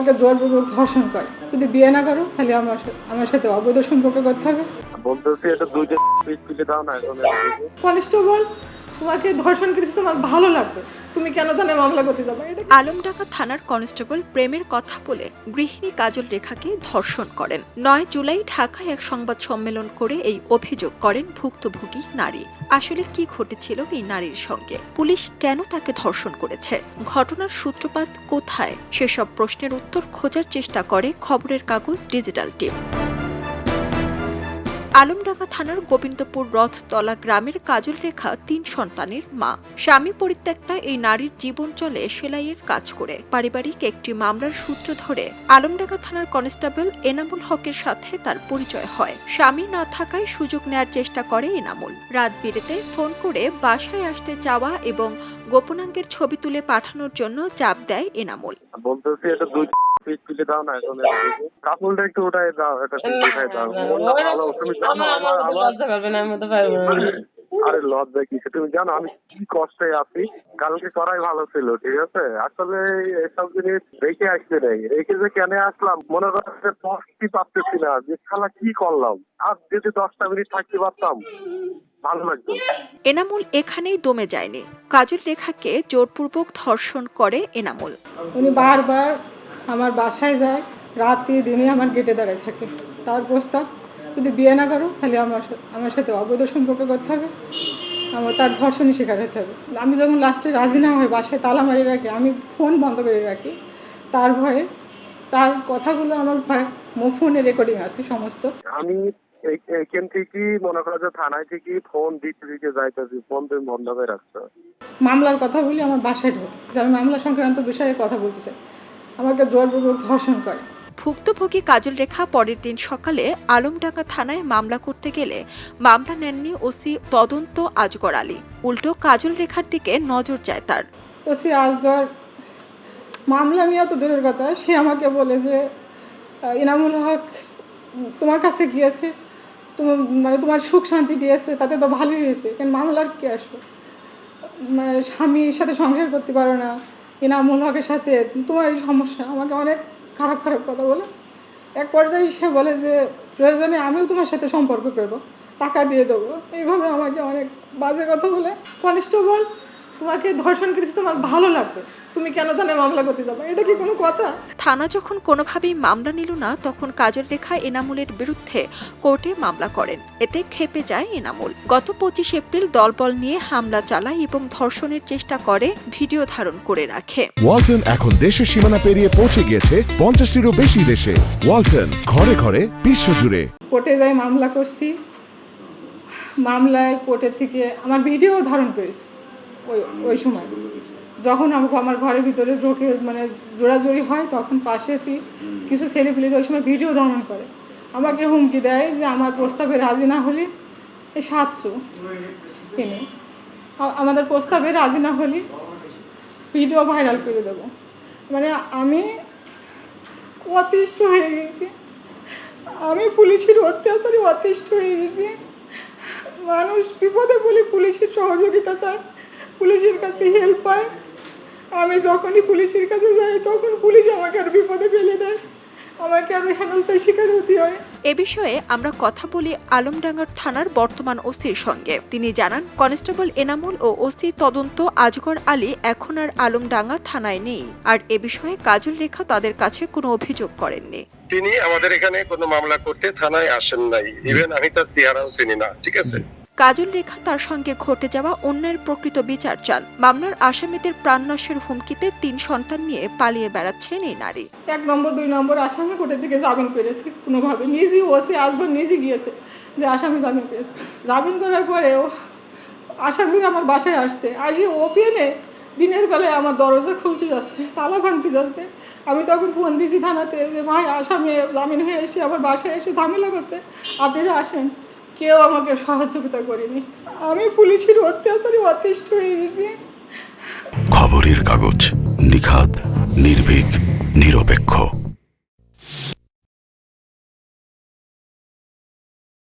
আমাকে জোরপূর্বক ধর্ষণ করে। যদি বিয়ে না করো তাহলে আমার আমার সাথে অবৈধ সম্পর্ক করতে হবে। বলতেছি এটা দুইটা পিস তুলে দাও না কনস্টেবল তোমাকে ধর্ষণ করেছে, তোমার ভালো লাগবে। তুমি কেন তাহলে মামলা করতে যাবে? এটা আলমডাঙ্গা থানার কনস্টেবল প্রেমের কথা বলে গৃহিণী কাজল রেখাকে ধর্ষণ করেন। নয় জুলাই ঢাকায় এক সংবাদ সম্মেলন করে এই অভিযোগ করেন ভুক্তভোগী নারী। আসলে কি ঘটেছিল এই নারীর সঙ্গে? পুলিশ কেন তাকে ধর্ষণ করেছে? ঘটনার সূত্রপাত কোথায়? সেসব প্রশ্নের উত্তর খোঁজার চেষ্টা করে খবরের কাগজ ডিজিটাল টিম। আলমডাঙ্গা থানার গোবিন্দপুর রথতলা গ্রামের কাজল রেখা তিন সন্তানের মা। স্বামী পরিত্যক্তা এই নারীর জীবন চলে সেলাইয়ের কাজ করে। পারিবারিক একটি মামলার সূত্র ধরে আলমডাঙ্গা থানার কনস্টেবল এনামুল হকের সাথে তার পরিচয় হয়। স্বামী না থাকায় সুযোগ নেয়ার চেষ্টা করে এনামুল। রাত বিরেতে ফোন করে বাসায় আসতে চাওয়া এবং গোপনাঙ্গের ছবি তুলে পাঠানোর জন্য চাপ দেয় এনামুল। বলতেছি এটা পিস তুলে দাও না এখন কাপড়টা একটু উঠাই দাও এটা একটু উঠাই দাও। মনটা ভালো তুমি জানো আমার আমার লজ্জা করবেন আমি তো পারব আরে লজ্জা কি তুমি জানো আমি কি কষ্টে আছি? কালকে করাই ভালো ছিল ঠিক আছে? আসলে এসব জিনিস রেখে আসতে নেই। রেখে যে কেন আসলাম মনে করছে না যে শালা কি করলাম? আর যদি দশটা মিনিট থাকতে পারতাম ভালো লাগতো। এনামুল এখানেই দমে যায়নি। কাজল রেখাকে জোরপূর্বক ধর্ষণ করে এনামুল। উনি বারবার আমার বাসায় যায় রাতে দিনে আমার গেটে দাঁড়ায় থাকে। তার প্রস্তাব যদি বিয়ে না করো তাহলে আমার আমার সাথে অবৈধ সম্পর্ক করতে হবে। আমার তার ধর্ষণই শিকার হতে হবে। আমি যখন লাস্টে রাজি না হয়ে বাসায় তালা মারি রাখি আমি ফোন বন্ধ করে রাখি। তার ভয়ে তার কথাগুলো আমার ফোনে রেকর্ডিং আছে সমস্ত। আমি এইখান থেকে মনে করো যে থানায় থেকে ফোন দিতে দিতে যাইতেছি ফোন তুমি বন্ধ করে রাখছো মামলার কথা বলি আমার বাসায় ঢোক। যে আমি মামলা সংক্রান্ত বিষয়ে কথা বলতে চাই। আমাকে জোরপূর্বক ধর্ষণ করে। ভুক্তভোগী কাজল রেখা পরের দিন সকালে আলমডাঙ্গা থানায় মামলা করতে গেলে মামলা নেননি ওসি তদন্ত আজগর আলী। উল্টো কাজল রেখার দিকে নজর যায় তার। ওসি আসবার মামলা নিয়ে তো দূরের কথা সে আমাকে বলে যে ইনামুল হক তোমার কাছে গিয়েছে তোমার মানে তোমার সুখ শান্তি দিয়েছে তাতে তো ভালোই হয়েছে কেন মামলার কি আসবে? মানে স্বামীর সাথে সংসার করতে পারো না ইনামুল হকের সাথে, তোমার এই সমস্যা, আমাকে অনেক খারাপ খারাপ কথা বলে। এক পর্যায়ে সে বলে যে, প্রয়োজনে আমিও তোমার সাথে সম্পর্ক করব, টাকা দিয়ে দেবো। এইভাবে আমাকে অনেক বাজে কথা বলে। কনস্টেবল তোমাকে ধর্ষণ করেছে তোমার ভালো লাগবে। তুমি কেন তাহলে মামলা করতে যাবে? এটা কি কোনো কথা? থানা যখন কোনোভাবেই মামলা নিল না তখন কাজল রেখা এনামুলের বিরুদ্ধে কোর্টে মামলা করেন। এতে খেপে যায় এনামুল। গত পঁচিশ এপ্রিল দলবল নিয়ে হামলা চালায় এবং ধর্ষণের চেষ্টা করে ভিডিও ধারণ করে রাখে। ওয়ালটন এখন দেশের সীমানা পেরিয়ে পৌঁছে গিয়েছে পঞ্চাশটিরও বেশি দেশে। ওয়ালটন ঘরে ঘরে বিশ্বজুড়ে কোর্টে যাই মামলা করছি। মামলায় কোর্টের থেকে আমার ভিডিও ধারণ করেছি। ওই ওই সময়। যখন আমাকে আমার ঘরের ভিতরে ঢোকে মানে জোড়াজোড়ি হয়, তখন পাশে কিছু ছেলেপিলে ওই সময় ভিডিও ধারণ করে। আমাকে হুমকি দেয় যে আমার প্রস্তাবে রাজি না হলে এই সাতশো কিনে। আমাদের প্রস্তাবে রাজি না হলে ভিডিও ভাইরাল করে দেবো। মানে আমি অতিষ্ঠ হয়ে গেছি। আমি পুলিশের অত্যাচারে অতিষ্ঠ হয়ে গেছি। মানুষ বিপদে বলে পুলিশের সহযোগিতা চায়। পুলিশের কাছে হেল্প পায়। আমি যখনই পুলিশের কাছে যাই তখন পুলিশ আমাকে আর বিপদে ফেলে দেয়। আমাকে আরও হেনস্থার শিকার হতে হয়। এ বিষয়ে আমরা কথা বলি আলমডাঙ্গার থানার বর্তমান ওসির সঙ্গে। তিনি জানান কনস্টেবল এনামুল ও ওসি তদন্ত আজগর আলী এখন আর আলমডাঙ্গা থানায় নেই। আর এ বিষয়ে কাজল রেখা তাদের কাছে কোনো অভিযোগ করেননি। তিনি আমাদের এখানে কোনো মামলা করতে থানায় আসেন নাই। ইভেন আমি তার চেহারাও চিনি না ঠিক আছে? কাজল রেখা তার সঙ্গে ঘটে যাওয়া অন্যের প্রকৃত বিচার চান। মামলার আসামিদের প্রাণনাশের হুমকিতে তিন সন্তান নিয়ে পালিয়ে বেড়াচ্ছেন এই নারী। এক নম্বর, দুই নম্বর আসামি কোর্টের থেকে জামিন পেরেছে কোনোভাবে। নিজেই ওসি আসবার নিজে গিয়েছে যে আসামি জামিন পেয়েছে। জামিন করার পরে ও আসামিরা আমার বাসায় আসছে। আসি ওপেনে দিনের বেলায় আমার দরজা খুলতে যাচ্ছে, তালা ভাঙতে যাচ্ছে। আমি তখন ফোন দিয়েছি থানাতে যে, ভাই, আসামি জামিন হয়ে এসে আমার বাসায় এসে ঝামেলা করছে। আপনারা আসেন। কেউ আমাকে সহযোগিতা করেনি। আমি পুলিশের অত্যাচারে, অতিষ্ঠ হয়ে গেছি। খবরের কাগজ নিখাত নির্ভীক, নিরপেক্ষ।